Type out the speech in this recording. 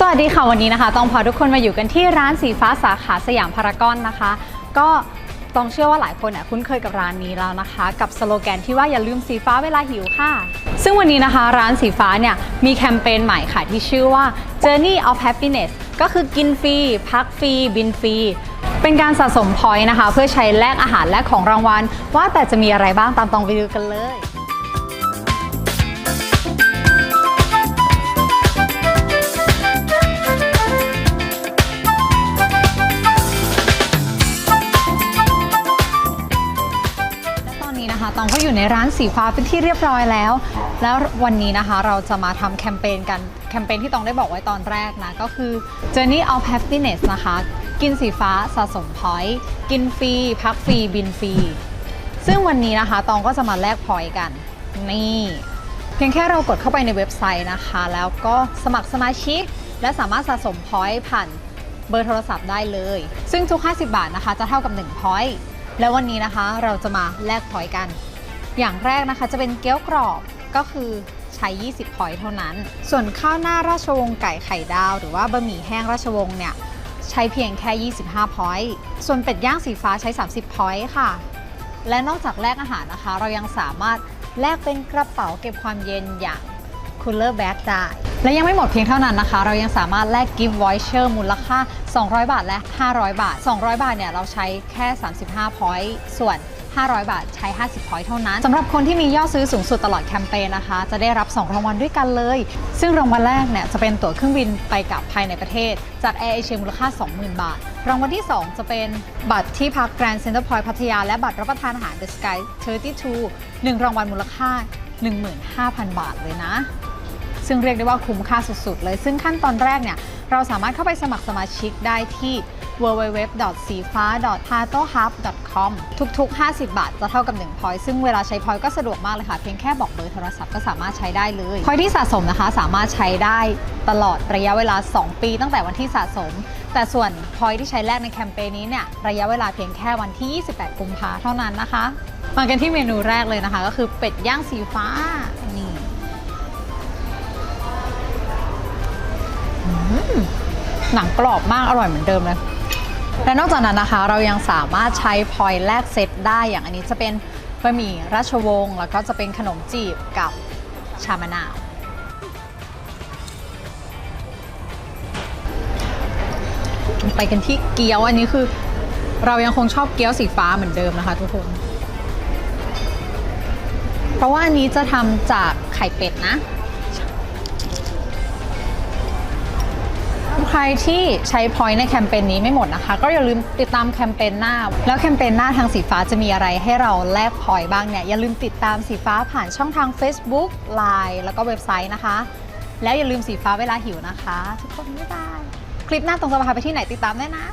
สวัสดีค่ะวันนี้นะคะต้องพาทุกคนมาอยู่กันที่ร้านสีฟ้าสาขาสยามพารากอนนะคะ ก็ต้องเชื่อว่าหลายคนเนี่ยคุ้นเคยกับร้านนี้แล้วนะคะ กับสโลแกนที่ว่าอย่าลืมสีฟ้าเวลาหิวค่ะ ซึ่งวันนี้นะคะร้านสีฟ้าเนี่ยมีแคมเปญใหม่ค่ะที่ชื่อว่า Journey of Happiness ก็คือกินฟรีพักฟรีบินฟรีเป็นการสะสมพอยต์นะคะ เพื่อใช้แลกอาหารและของรางวัล ว่าแต่จะมีอะไรบ้างตามตองไปดูกันเลย ก็อยู่ในร้านสีฟ้าเป็นที่เรียบร้อยแล้ว แล้ววันนี้นะคะเราจะมาทำแคมเปญกันแคมเปญที่ตองได้บอกไว้ตอนแรกนะ ก็คือ Journey of Happiness นะคะ กินสีฟ้าสะสมพอยต์กินฟรีพักฟรีบินฟรีซึ่งวันนี้นะคะตองก็จะมาแลกพอยต์กัน นี่เพียงแค่เรากดเข้าไปในเว็บไซต์นะคะ แล้วก็สมัครสมาชิก และสามารถสะสมพอยต์ผ่านเบอร์โทรศัพท์ได้เลย ซึ่งทุก 50 บาทนะคะ จะเท่ากับ1พอยต์แล้ววันนี้นะคะเราจะมาแลกพอยต์กัน อย่างแรกนะคะจะเป็นเกี๊ยวกรอบก็คือใช้ 20 พอยต์เท่านั้น ส่วนข้าวหน้าราชวงศ์ไก่ไข่ดาว หรือว่าบะหมี่แห้งราชวงศ์เนี่ยใช้เพียงแค่ 25 พอยต์ส่วนเป็ดย่างสีฟ้าใช้ 30 พอยต์ค่ะ และนอกจากแลกอาหารนะคะ เรายังสามารถแลกเป็นกระเป๋าเก็บความเย็นอย่าง Cooler Bag ได้ และยังไม่หมดเพียงเท่านั้นนะคะ เรายังสามารถแลก Gift Voucher มูลค่า 200 บาทและ 500 บาท 200 บาทเนี่ยเราใช้แค่ 35 point ส่วน 500 บาทใช้ 50 point เท่านั้นสำหรับคนที่มียอดซื้อสูงสุดตลอดแคมเปญนะคะ จะได้รับ 2 รางวัลด้วยกันเลย ซึ่งรางวัลแรกเนี่ยจะเป็นตั๋วเครื่องบินไปกลับภายในประเทศ จาก Air Asia มูลค่า 20,000 บาท รางวัลที่ 2 จะเป็นบัตรที่พัก Grand Center Point พัทยาและบัตรรับประทานอาหาร The Sky 32 1รางวัลมูลค่า 15,000 บาทเลยนะซึ่งเรียกได้ว่าคุ้มค่าสุดๆ เลย ซึ่งขั้นตอนแรกเนี่ย เราสามารถเข้าไปสมัครสมาชิกได้ที่ www.sifaa.patohub.com ทุก ๆ 50 บาทจะเท่ากับ 1 พอยต์ซึ่งเวลาใช้พอยต์ก็สะดวกมากเลยค่ะ เพียงแค่บอกเบอร์โทรศัพท์ก็สามารถใช้ได้เลย พอยต์ที่สะสมนะคะ สามารถใช้ได้ตลอดระยะเวลา 2 ปีตั้งแต่วันที่สะสม แต่ส่วนพอยต์ที่ใช้แลกในแคมเปญนี้เนี่ยระยะเวลาเพียงแค่วันที่ 28 กุมภาเท่านั้นนะคะ มากันที่เมนูแรกเลยนะคะ ก็คือเป็ดย่างสีฟ้านี่หนังกรอบมากอร่อยเหมือนเดิมเลย และนอกจากนั้นนะคะเรายังสามารถใช้พอยต์แลกเซตได้อย่างอันนี้จะเป็นบะหมี่ราชวงศ์แล้วก็จะเป็นขนมจีบกับชามะนาวไปกันที่เกี๊ยวอันนี้คือ เรายังคงชอบเกี๊ยวสีฟ้าเหมือนเดิมนะคะทุกคน เพราะว่าอันนี้จะทำจากไข่เป็ดนะ รที่ใช้ point ในแคมเปญนี้ไม่หมดนะคะ ก็อย่าลืมติดตามแคมเปญหน้า แล้วแคมเปญหน้าทางสีฟ้าจะมีอะไรให้เราแลก point บ้างเนี่ย อย่าลืมติดตามสีฟ้าผ่านช่องทาง Facebook Line แล้วก็เว็บไซต์นะคะ แล้วอย่าลืมสีฟ้าเวลาหิวนะคะ ทุกคนบ๊ายบายคลิปหน้าตรงจะพาไปที่ไหนติดตามได้นะ